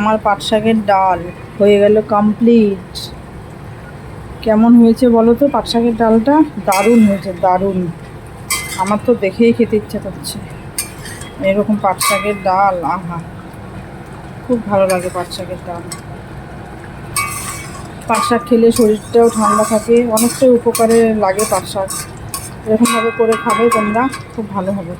আমার পাট শাকের ডাল। হয়ে গেল কমপ্লিট কেমন হয়েছে বলো তো পাট শাকের ডালটা? দারুণ হয়েছে, দারুণ। আমার তো দেখেই খেতে ইচ্ছা করছে। এরকম পাট শাকের ডাল, আহা। খুব ভালো লাগে পাট শাকের ডাল। পাট শাক খেলে শরীরটাও ঠান্ডা থাকে, অনেকটাই উপকারে লাগে পাট শাক। এরকমভাবে করে খাবে তোমরা, খুব ভালো হবে।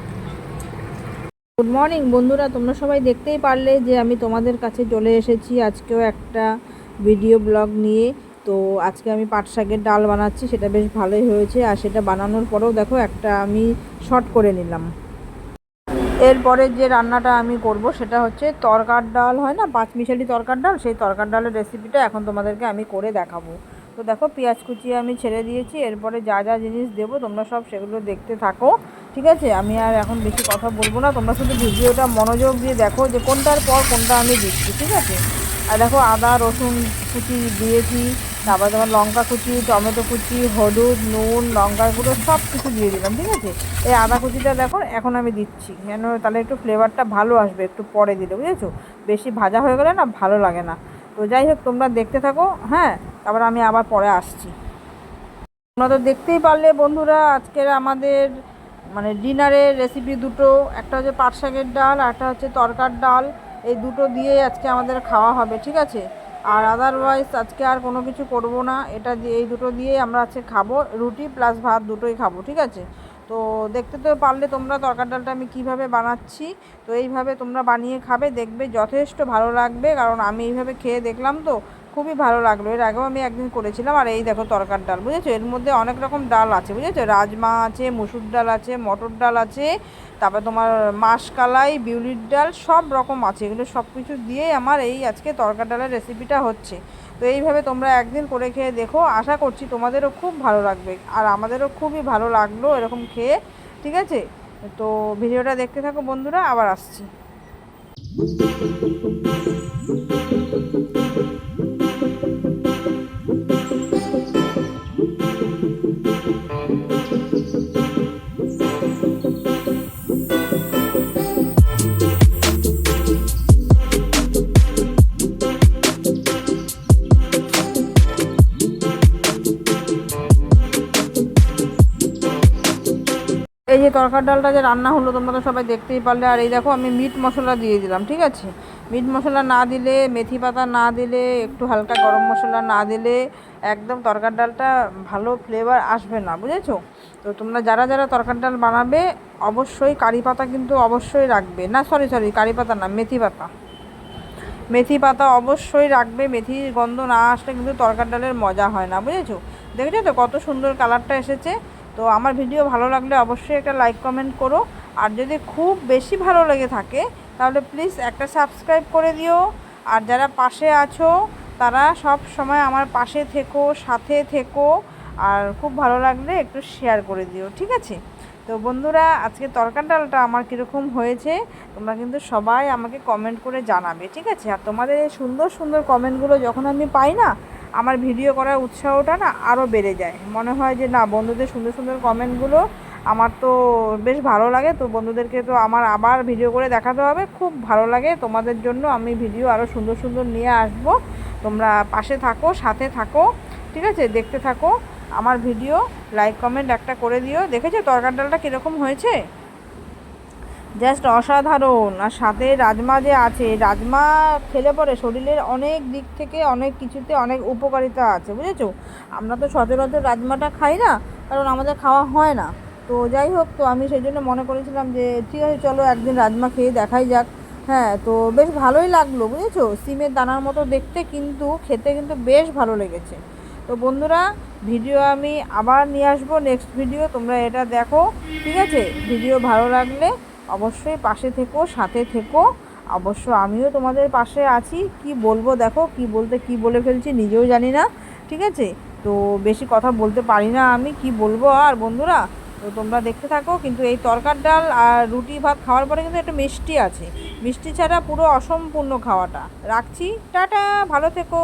গুড মর্নিং বন্ধুরা, তোমরা সবাই দেখতেই পারলে যে আমি তোমাদের কাছে চলে এসেছি আজকেও একটা ভিডিও ব্লগ নিয়ে। তো আজকে আমি পাট শাকের ডাল বানাচ্ছি, সেটা বেশ ভালোই হয়েছে। আর সেটা বানানোর পরেও দেখো, একটা আমি শর্ট করে নিলাম। এরপরে যে রান্নাটা আমি করব, সেটা হচ্ছে তরকার ডাল, হয় না? পাঁচমিশালি তরকার ডাল, সেই তরকার ডালের রেসিপিটা এখন তোমাদেরকে আমি করে দেখাবো। তো দেখো, পেঁয়াজ কুচিয়ে আমি ছেড়ে দিয়েছি, এরপরে যা যা জিনিস দেবো তোমরা সব সেগুলো দেখতে থাকো, ঠিক আছে? আমি আর এখন বেশি কথা বলব না, তোমরা শুধু ভিডিওটা মনোযোগ দিয়ে দেখো যে কোনটার পর কোনটা আমি দিচ্ছি, ঠিক আছে? আর দেখো, আদা, রসুন কুচি দিয়েছি, তারপর তোমার লঙ্কা কুচি, টমেটো কুচি, হলুদ, নুন, লঙ্কার গুঁড়ো সব কিছু দিয়ে দিলাম, ঠিক আছে? এই আদা কুচিটা দেখো, এখন আমি দিচ্ছি, কেন তাহলে একটু ফ্লেভারটা ভালো আসবে, একটু পরে দিলে, বুঝেছ? বেশি ভাজা হয়ে গেলে না ভালো লাগে না। তো যাই হোক, তোমরা দেখতে থাকো হ্যাঁ? তারপর আমি আবার পরে আসছি। তোমরা তো দেখতেই পারলে বন্ধুরা আজকের আমাদের মানে ডিনারের রেসিপি দুটো, একটা হচ্ছে পাট শাকের ডাল একটা হচ্ছে তরকার ডাল। এই দুটো দিয়েই আজকে আমাদের খাওয়া হবে, ঠিক আছে? আর আদারওয়াইজ আজকে আর কোনো কিছু করব না। এটা দিয়ে, এই দুটো দিয়েই আমরা আজকে খাব। রুটি প্লাস ভাত দুটোই খাব, ঠিক আছে? তো দেখতে তো পারলে তোমরা তরকার ডালটা আমি কীভাবে বানাচ্ছি, তো এইভাবে তোমরা বানিয়ে খাবে, দেখবে যথেষ্ট ভালো লাগবে। কারণ আমি এইভাবে খেয়ে দেখলাম তো খুবই ভালো লাগল। এর আগেও আমি একদিন করেছিলাম আর এই দেখো তরকার ডাল, বুঝেছ? এর মধ্যে অনেক রকম ডাল আছে, বুঝেছ? রাজমা আছে, মুসুর ডাল আছে, মটর ডাল আছে, তারপরে তোমার মাসকালাই বিউলির ডাল, সব রকম আছে। এগুলো সব কিছু দিয়েই আমার এই আজকে তরকার ডালের রেসিপিটা হচ্ছে। তো এইভাবে তোমরা একদিন করে খেয়ে দেখো। আশা করছি তোমাদেরও খুব ভালো লাগবে আর আমাদেরও খুবই ভালো লাগল এরকম খেয়ে, ঠিক আছে? তো ভিডিওটা দেখতে থাকো বন্ধুরা, আবার আসছি। এই যে তরকার ডালটা যে রান্না হলো, তোমরা তো সবাই দেখতেই পারলে। আর এই দেখো, আমি মিট মশলা দিয়ে দিলাম, ঠিক আছে? মিট মশলা না দিলে, মেথি পাতা না দিলে, একটু হালকা গরম মশলা না দিলে একদম তরকার ডালটা ভালো ফ্লেভার আসবে না, বুঝেছ? তো তোমরা যারা যারা তরকার ডাল বানাবে, অবশ্যই কারি পাতা কিন্তু অবশ্যই রাখবে। না সরি সরি কারি পাতা না, মেথি পাতা। মেথি পাতা অবশ্যই রাখবে, মেথির গন্ধ না আসলে কিন্তু তরকার ডালের মজা হয় না, বুঝেছ? দেখেছ তো কত সুন্দর কালারটা এসেছে? তো আমার ভিডিও ভালো লাগলে অবশ্যই একটা লাইক কমেন্ট করো। আর যদি খুব বেশি ভালো লেগে থাকে, তাহলে প্লিজ একটা সাবস্ক্রাইব করে দিও। আর যারা পাশে আছো, তারা সব সময় আমার পাশে থেকো, সাথে থেকো। আর খুব ভালো লাগলে একটু শেয়ার করে দিও, ঠিক আছে? তো বন্ধুরা, আজকে তরকার ডালটা আমার কীরকম হয়েছে, তোমরা কিন্তু সবাই আমাকে কমেন্ট করে জানাবে, ঠিক আছে? আর তোমাদের সুন্দর সুন্দর কমেন্টগুলো যখন আমি পাই না আমার ভিডিও করার উৎসাহটা না আরও বেড়ে যায়। মনে হয় যে, না, বন্ধুদের সুন্দর সুন্দর কমেন্টগুলো আমার তো বেশ ভালো লাগে, তো বন্ধুদেরকে তো আমার আবার ভিডিও করে দেখাতে হবে। খুব ভালো লাগে, তোমাদের জন্য আমি ভিডিও আরও সুন্দর সুন্দর নিয়ে আসব। তোমরা পাশে থাকো, সাথে থাকো, ঠিক আছে? দেখতে থাকো। আমার ভিডিও লাইক কমেন্ট একটা করে দিও। দেখেছ তরকার ডালটা কীরকম হয়েছে? জাস্ট অসাধারণ। আর সাথে রাজমা যে আছে, রাজমা খেলে পরে শরীরের অনেক দিক থেকে অনেক কিছুতে অনেক উপকারিতা আছে, বুঝেছ? আমরা তো সচরাচর রাজমাটা খাই না, কারণ আমাদের খাওয়া হয় না। তো যাই হোক, তো আমি সেই জন্য মনে করেছিলাম যে, ঠিক আছে, চলো একদিন রাজমা খেয়ে দেখাই যাক। হ্যাঁ তো বেশ ভালোই লাগল, বুঝেছ? সিমের দানার মতো দেখতে কিন্তু, খেতে কিন্তু বেশ ভালো লেগেছে। তো বন্ধুরা, ভিডিও আমি আবার নিয়ে আসব নেক্সট ভিডিও, তোমরা এটা দেখো, ঠিক আছে? ভিডিও ভালো লাগলে অবশ্যই পাশে থেকো, সাথে থেকো। অবশ্য আমিও তোমাদের পাশে আছি। কি বলব দেখো, কি বলতে কি বলে ফেলছি নিজেও জানি না, ঠিক আছে? তো বেশি কথা বলতে পারি না আমি, কি বলব আর বন্ধুরা? তো তোমরা দেখতে থাকো, কিন্তু এই তরকার ডাল আর রুটি ভাত খাওয়ার পরে কিন্তু একটা মিষ্টি আছে। মিষ্টি ছাড়া পুরো অসম্পূর্ণ খাওয়াটা। রাখছি, টাটা, ভালো থেকো।